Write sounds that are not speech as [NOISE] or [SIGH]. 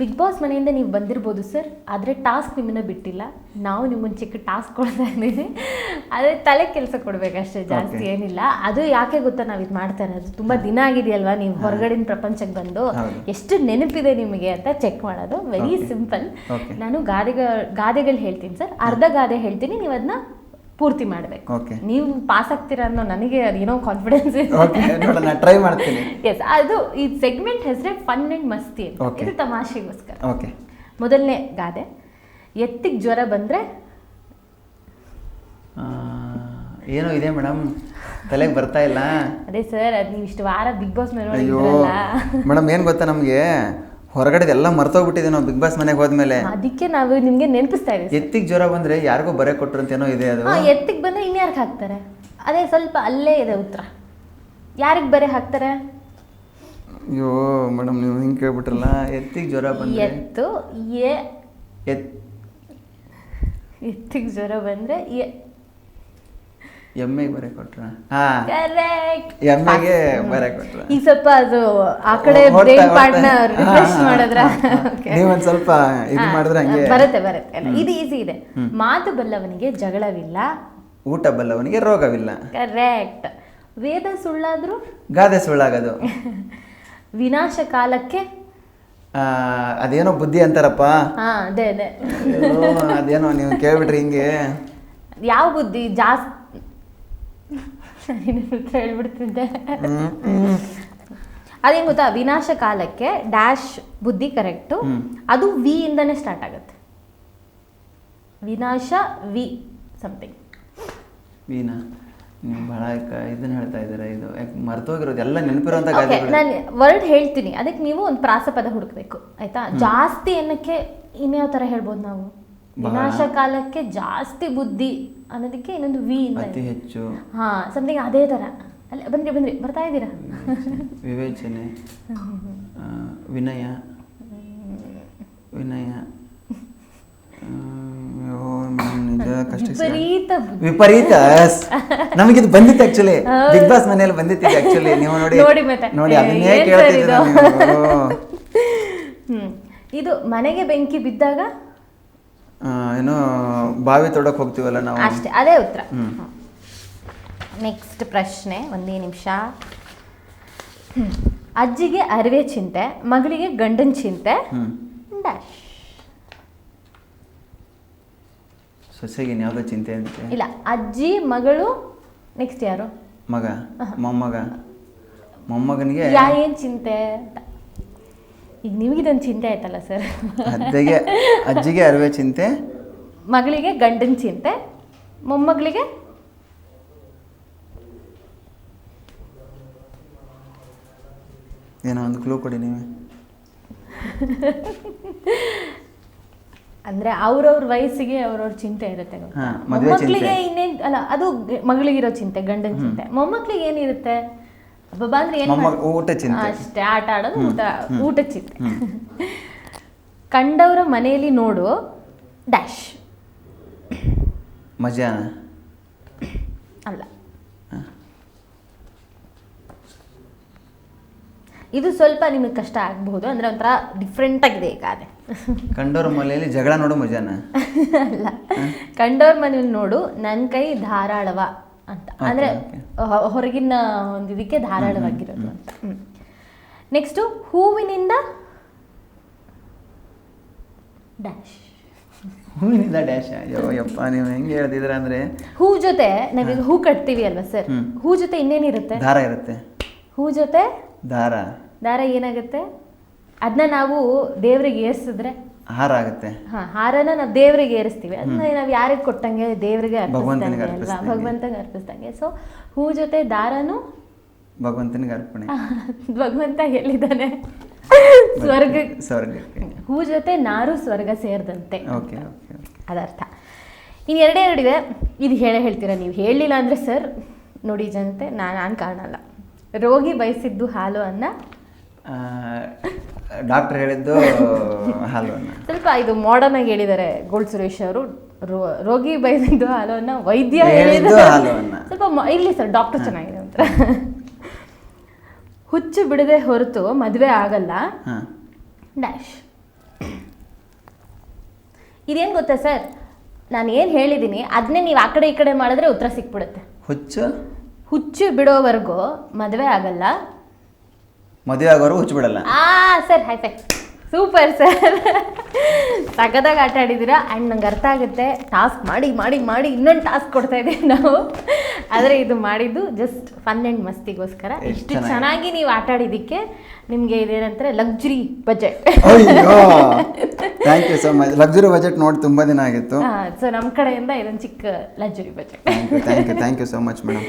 Big boss ಮನೆಯಿಂದ ನೀವು ಬಂದಿರ್ಬೋದು ಸರ್ ಆದರೆ ಟಾಸ್ಕ್ ನಿಮ್ಮನ್ನ ಬಿಟ್ಟಿಲ್ಲ. ನಾವು ನಿಮ್ಮನ್ನ ಚಿಕ್ಕ ಟಾಸ್ಕ್ ಕೊಡ್ತಾ ಇದ್ದೀವಿ. ಆದರೆ ತಲೆ ಕೆಲಸ ಕೊಡಬೇಕಷ್ಟೇ ಜಾಸ್ತಿ ಏನಿಲ್ಲ. ಅದು ಯಾಕೆ ಗೊತ್ತಾ ನಾವು ಇದು ಮಾಡ್ತಾ ಇರೋದು? ತುಂಬ ದಿನ ಆಗಿದೆಯಲ್ವಾ ನೀವು ಹೊರಗಡೆನ ಪ್ರಪಂಚಕ್ಕೆ ಬಂದು? ಎಷ್ಟು ನೆನಪಿದೆ ನಿಮಗೆ ಅಂತ ಚೆಕ್ ಮಾಡೋದು. ವೆರಿ ಸಿಂಪಲ್ ನಾನು ಗಾದೆಗಳು ಗಾದೆಗಳು ಹೇಳ್ತೀನಿ ಸರ್ ಅರ್ಧ ಗಾದೆ ಹೇಳ್ತೀನಿ ನೀವು ಅದನ್ನ ಪೂರ್ತಿ ಮಾಡಬೇಕು. ಓಕೆ ನೀವು ಪಾಸ್ ಆಗ್ತೀರಾ ಅನ್ನೋ ನನಗೆ ಏನೋ ಕಾನ್ಫಿಡೆನ್ಸ್ ಇದೆ. ಓಕೆ ನೋಡೋಣ ಟ್ರೈ ಮಾಡ್ತೀನಿ. ಎಸ್ ಅದು ಈ ಸೆಗ್ಮೆಂಟ್ ಹೆಸರೇ ಫನ್ ಅಂಡ್ ಮಸ್ತಿ ಅಂತ. Okay. ಇದು ತಮಾಷೆಗೋಸ್ಕರ. ಓಕೆ ಮೊದಲನೇ ಗಾದೆ ಎತ್ತಿಗೆ ಜ್ವರ ಬಂದ್ರೆ? ಏನೋ ಇದೆ ಮೇಡಮ್ ತಲೆಗೆ ಬರ್ತಾ ಇಲ್ಲ. ಅದೇ ಸರ್ ಅದು ನೀವು ಇಷ್ಟು ವಾರ ಬಿಗ್ ಬಾಸ್ ಮೇಲೆ ಅಯ್ಯೋ ನೋಡಿದ್ರಲ್ಲ. ಮೇಡಮ್ ಏನು ಗೊತ್ತಾ ನಮಗೆ? ಹೊರಗಡೆದೆಲ್ಲ ಮರ್ತೋಗ್ಬಿಟ್ಟಿದೆ ನಾವು ಬಿಗ್ ಬಾಸ್ ಮನೆಗೆ ಹೋದ್ಮೇಲೆ. ಅದಕ್ಕೆ ನಾವು ನಿಮ್ಗೆ ನೆನಪಿಸ್ತಾ ಇದೀವಿ ಎತ್ತಿಗೆ ಜ್ವರ ಬಂದ್ರೆ ಯಾರಿಗೋ ಬರೆ ಕೊಟ್ರು ಅಂತ ಏನೋ ಇದೆ ಅದು. ಹಾ ಎತ್ತಿಗೆ ಬಂದ್ರೆ ಇನ್ಯಾರಿಗೆ ಹಾಕ್ತಾರೆ? ಅದೇ ಸ್ವಲ್ಪ ಅಲ್ಲೇ ಇದೆ ಉತ್ತರ. ಯಾರಿಗೆ ಬರೆ ಹಾಕ್ತಾರೆ? ಅಯ್ಯೋ ಮೇಡಮ್ ನೀವು ಹಿಂಗೆ ಕೇಳ್ಬಿಟ್ರಲ್ಲ ಎತ್ತಿಗೆ ಜ್ವರ ಬಂದ್ರೆ. ಎತ್ತು ಎ ಎತ್ ಎತ್ತಿಗೆ ಜ್ವರ ಬಂದ್ರೆ ಎ ಎಮ್ಮೆಗೆ ಬರೆ ಕೊಟ್ರ? ಎಮ್ಮೆಗೆ ಬರೆ ಕೊಟ್ರ? ಈಗ ಸ್ವಲ್ಪ ಅದು ಆ ಕಡೆ ಬ್ರೈನ್ ರಿಫ್ರೆಶ್ ಮಾಡಿದ್ರ? ಹಾ. [LAUGHS] ನೀವೊಂದ್ ಸ್ವಲ್ಪ ಇದು ಮಾಡಿದ್ರೆ ಹಂಗೆ. ಬರುತ್ತೆ ಬರುತ್ತೆ. ಇದು ಈಸಿ ಇದೆ. ಮಾತು ಬಲ್ಲವನಿಗೆ ಜಗಳವಿಲ್ಲ. ಊಟ ಬಲ್ಲವನಿಗೆ ರೋಗವಿಲ್ಲ. ಕರೆಕ್ಟ್ ವೇದ ಸುಳ್ಳಾದ್ರೂ? ಗಾದೆ ಸುಳ್ಳಾಗದು. [LAUGHS] ವಿನಾಶ ಕಾಲಕ್ಕೆ? ಅದೇನೋ ಬುದ್ಧಿ ಅಂತಾರಪ್ಪ. ಹಾ ಅದೇ ಅದೇ. ಅದೇನೋ ನೀವು ಕೇಳ್ಬಿಟ್ರಿ ಹಿಂಗೆ. [LAUGHS] ಯಾವ ಬುದ್ಧಿ? ಜಾಸ್ತಿ [LAUGHS] ಹೇಳ್ಬಿಡ್ತಿದ್ದೆ. ಅದೇನು ಗೊತ್ತಾ? ವಿನಾಶ ಕಾಲಕ್ಕೆ ಡ್ಯಾಶ್ ಬುದ್ಧಿ ಕರೆಕ್ಟು ಅದು ವಿ ಇಂದನೇ ಸ್ಟಾರ್ಟ್ ಆಗುತ್ತೆ. ವಿನಾಶ ವಿ ಸಮಥಿಂಗ್ ವೀನಾ ನೀವು ಬಹಳ ಇದನ್ನ ಹೇಳ್ತಾ ಇದ್ದೀರಾ ಇದು. ಯಾಕೆ ಮರ್ತೋಗಿರೋದು ಎಲ್ಲ ನೆನಪಿರುವಂತ ನಾನು ವರ್ಡ್ ಹೇಳ್ತೀನಿ. ಅದಕ್ಕೆ ನೀವು ಒಂದು ಪ್ರಾಸಪದ ಹುಡುಕ್ಬೇಕು. ಆಯ್ತಾ? ಜಾಸ್ತಿ ಅನ್ನಕ್ಕೆ ಇನ್ಯಾವ ತರ ಹೇಳ್ಬೋದು ನಾವು. ವಿನಾಶ ಕಾಲಕ್ಕೆ ಜಾಸ್ತಿ ಬುದ್ಧಿ ಅನ್ನೋದಕ್ಕೆ ಇನ್ನೊಂದು ವಿ ಇಂದ ಅತಿ ಹೆಚ್ಚು. ಹಾ ಸಮಥಿಂಗ್ ಅದೇ ತರ. ಅಲ್ಲಿ ಬಂದ್ರಿ ಬಂದ್ರಿ ಬರ್ತಾ ಇದ್ದೀರಾ? ವಿವೇಚನೆ. ವಿನಯ. ವಿನಯ. ಸರ್. ವಿಪರೀತ ನಮಗೆ ಇದು ಬಂದಿತ್ತು ಆಕ್ಚುಲಿ ಬಿಗ್ ಬಾಸ್ ಮನೆಯಲ್ಲಿ ಬಂದಿತ್ತು ಆಕ್ಚುಲಿ ನೀವು ನೋಡಿ ನೋಡಿ ಮತ್ತೆ. ನೋಡಿ ಅದನ್ನೇ ಕೇಳ್ತಿದ್ದೀರಾ ಇದು? ಮನೆಗೆ ಬೆಂಕಿ ಬಿದ್ದಾಗ ಏನೋ ಬಾವಿ ತೊಡಕ್ ಹೋಗ್ತೀವಲ್ಲ ನಾವು? ಅಷ್ಟೇ ಅದೇ ಉತ್ತರ. ನೆಕ್ಸ್ಟ್ ಪ್ರಶ್ನೆ ಒಂದೇ ನಿಮಿಷ. ಅಜ್ಜಿಗೆ ಅರಿವೆ ಚಿಂತೆ ಮಗಳಿಗೆ ಗಂಡನ ಚಿಂತೆ. ಡ್ಯಾಶ್ ಸೊಸೆಗೆ ಯಾವುದೋ ಚಿಂತೆ ಅಂತ? ಇಲ್ಲ ಅಜ್ಜಿ ಮಗಳು ನೆಕ್ಸ್ಟ್ ಯಾರು? ಮಗ ಮೊಮ್ಮಗ. ಮೊಮ್ಮಗನಿಗೆ ಯಾ ಏನ್ ಚಿಂತೆ ಅಂತ. ಈಗ ನಿಮಗಿದೊಂದು ಚಿಂತೆ ಆಯ್ತಲ್ಲ ಸರ್? ಅಜ್ಜಿಗೆ ಅಜ್ಜಿಗೆ ಅರಿವೆ ಚಿಂತೆ. ಮಗಳಿಗೆ ಗಂಡನ ಚಿಂತೆ ಮೊಮ್ಮಗಳಿಗೆ ಏನೋ ಒಂದು ಕ್ಲೂ ಕೊಡಿ ನೀವೇ. ಅಂದ್ರೆ ಅವ್ರವ್ರ ವಯಸ್ಸಿಗೆ ಅವ್ರವ್ರ ಚಿಂತೆ ಇರುತ್ತೆ. ಗೊತ್ತಾ? ಮೊಮ್ಮಕ್ಳಿಗೆ ಇನ್ನೇನ್ ಅಲ್ಲ ಅದು ಮಗಳಿಗಿರೋ ಚಿಂತೆ ಗಂಡನ ಚಿಂತೆ. ಮೊಮ್ಮಕ್ಳಿಗೆ ಏನಿರುತ್ತೆ? ಹಬ್ಬ ಅಂದ್ರೆ ಏನ್ ಮಾಡ್- ಊಟ ಚಿಂತೆ. ಅಷ್ಟೇ ಆಟ ಆಡೋದು ಊಟ ಊಟ ಚಿಂತೆ. ಕಂಡವರ ಮನೆಯಲ್ಲಿ ನೋಡು ಡ್ಯಾಶ್ ಮಜಾನ ಅಲ್ಲ. ಇದು ಸ್ವಲ್ಪ ನಿಮಗೆ ಕಷ್ಟ ಆಗಬಹುದು ಅಂದ್ರೆ ಒಂಥರ ಡಿಫ್ರೆಂಟ್ ಆಗಿದೆ ಈಗ ಅದೇ. ಕಂಡೋರ ಮನೆಯಲ್ಲಿ ಜಗಳ ನೋಡು ಮಜಾನ? [LAUGHS] ಅಲ್ಲ. ಕಂಡವ್ರ ಮನೇಲಿ ನೋಡು ನನ್ನ ಕೈ ಧಾರಾಳವ. ಅಂತ. ಅಂದ್ರೆ ಹೊರಗಿನ ಒಂದು ಇದಕ್ಕೆ ಧಾರಾಳವಾಗಿರೋದು ಅಂತ ನೆಕ್ಸ್ಟು ಹೂವಿನಿಂದ ಡ್ಯಾಶ್ ಹೂವಿನಿಂದ ಡ್ಯಾಶ್ ಅಯ್ಯೋ ಯಪ್ಪ ನೀವು ಹೆಂಗೆ ಹೇಳ್ತಿದ್ರ ಅಂದ್ರೆ ಹೂ ಜೊತೆ ನಾವೀಗ ಹೂ. ಕಟ್ತೀವಿ ಅಲ್ವಾ ಸರ್? ಹೂ ಜೊತೆ ಇನ್ನೇನಿರುತ್ತೆ? ದಾರ ಇರುತ್ತೆ. ಹೂ ಜೊತೆ ದಾರ. ದಾರ ಏನಾಗುತ್ತೆ? ಅದನ್ನ ನಾವು ದೇವ್ರಿಗೆ ಏರ್ಸಿದ್ರೆ ಹಾರ ಆಗುತ್ತೆ. ಹಾ ಹಾರನ ನಾವು ದೇವರಿಗೆ ಏರಿಸ್ತೀವಿ. ಅದನ್ನ ನಾವು ಯಾರಿಗೆ ಕೊಟ್ಟಂಗೆ ದೇವರಿಗೆ ಭಗವಂತನಿಗೆ ಅರ್ಪಿಸ್ದಂಗೆ ಅಲ್ವಾ? ಅರ್ಪಿಸ್ದಂಗೆ. ಭಗವಂತನಿಗೆ ಅರ್ಪಿಸ್ದಂಗೆ. ಸೊ ಹೂ ಜೊತೆ ದಾರನು? ಭಗವಂತನಿಗೆ ಅರ್ಪಣೆ. [LAUGHS] ಭಗವಂತ ಎಲ್ಲಿದ್ದಾನೆ? ಸ್ವರ್ಗ ಸ್ವರ್ಗಕ್ಕೆ. ಹೂ ಜೊತೆ ನಾರು ಸ್ವರ್ಗ ಸೇರಿದಂತೆ. ಓಕೆ ಅದರ್ಥ. ಇನ್ನು ಎರಡೇ ಎರಡಿದೆ ಇದು ಹೇಳೇ ಹೇಳ್ತೀರಾ ನೀವು? ಹೇಳಲಿಲ್ಲ ಅಂದರೆ ಸರ್ ನೋಡಿ ಜನತೆ ನಾನು ನಾನು ಕಾಣಲ್ಲ ರೋಗಿ ಬಯಸಿದ್ದು ಹಾಲು ಅನ್ನ? ಡಾಕ್ಟರ್ ಹೇಳಿದ್ದು ಸ್ವಲ್ಪ ಇದು ಮಾಡರ್ನ್ ಆಗಿ ಹೇಳಿದ್ದಾರೆ ಗೋಲ್ಡ್ ಸುರೇಶ್ ಅವರು. ರೋಗಿ ಬೈದಿದ್ದು ಹಾಲನ್ನ ವೈದ್ಯ ಹೇಳಿದ್ದು ಸ್ವಲ್ಪ ಇಲ್ಲಿ ಇರ್ಲಿ ಸರ್ ಡಾಕ್ಟರ್ ಚೆನ್ನಾಗಿದೆ ಅಂತ. ಹುಚ್ಚು ಬಿಡದೆ ಹೊರತು ಮದುವೆ ಆಗಲ್ಲ. ಡ್ಯಾಶ್ ಇದೇನು ಗೊತ್ತಾ ಸರ್? ನಾನು ಏನು ಹೇಳಿದ್ದೀನಿ ಅದನ್ನೇ ನೀವು ಆ ಕಡೆ ಈ ಕಡೆ ಮಾಡಿದ್ರೆ ಉತ್ತರ ಸಿಕ್ಬಿಡುತ್ತೆ. ಹುಚ್ಚು? ಹುಚ್ಚು ಬಿಡೋವರೆಗೂ ಮದುವೆ ಆಗಲ್ಲ. ಮದುವೆ ಆಗೋರು ಹುಚ್ಚು ಬಿಡಲ್ಲ ಆ sir hi fi super sir ಸಖತ್ತಾಗಿ ಆಟ ಆಡಿದ್ದೀರಾ? ಆ್ಯಂಡ್ ನಂಗೆ ಅರ್ಥ ಆಗುತ್ತೆ. ಟಾಸ್ಕ್ ಮಾಡಿ ಮಾಡಿ ಮಾಡಿ ಇನ್ನೊಂದು ಟಾಸ್ಕ್ ಕೊಡ್ತಾ ಇದ್ದೀವಿ ನಾವು. ಆದರೆ ಇದು ಮಾಡಿದ್ದು ಜಸ್ಟ್ ಫನ್ ಆ್ಯಂಡ್ ಮಸ್ತಿಗೋಸ್ಕರ ಎಷ್ಟ್ ಇಷ್ಟು ಚೆನ್ನಾಗಿ- ನೀವು ಆಟ ಆಡಿದ್ದಕ್ಕೆ ನಿಮಗೆ ಇದೇನಂತಾರೆ luxury budget thank you so much luxury budget ನೋಡಿ ತುಂಬ ದಿನ ಆಗಿತ್ತು. ಸೊ ನಮ್ಮ ಕಡೆಯಿಂದ ಇದೊಂದು ಚಿಕ್ಕ luxury budget thank you thank you so much madam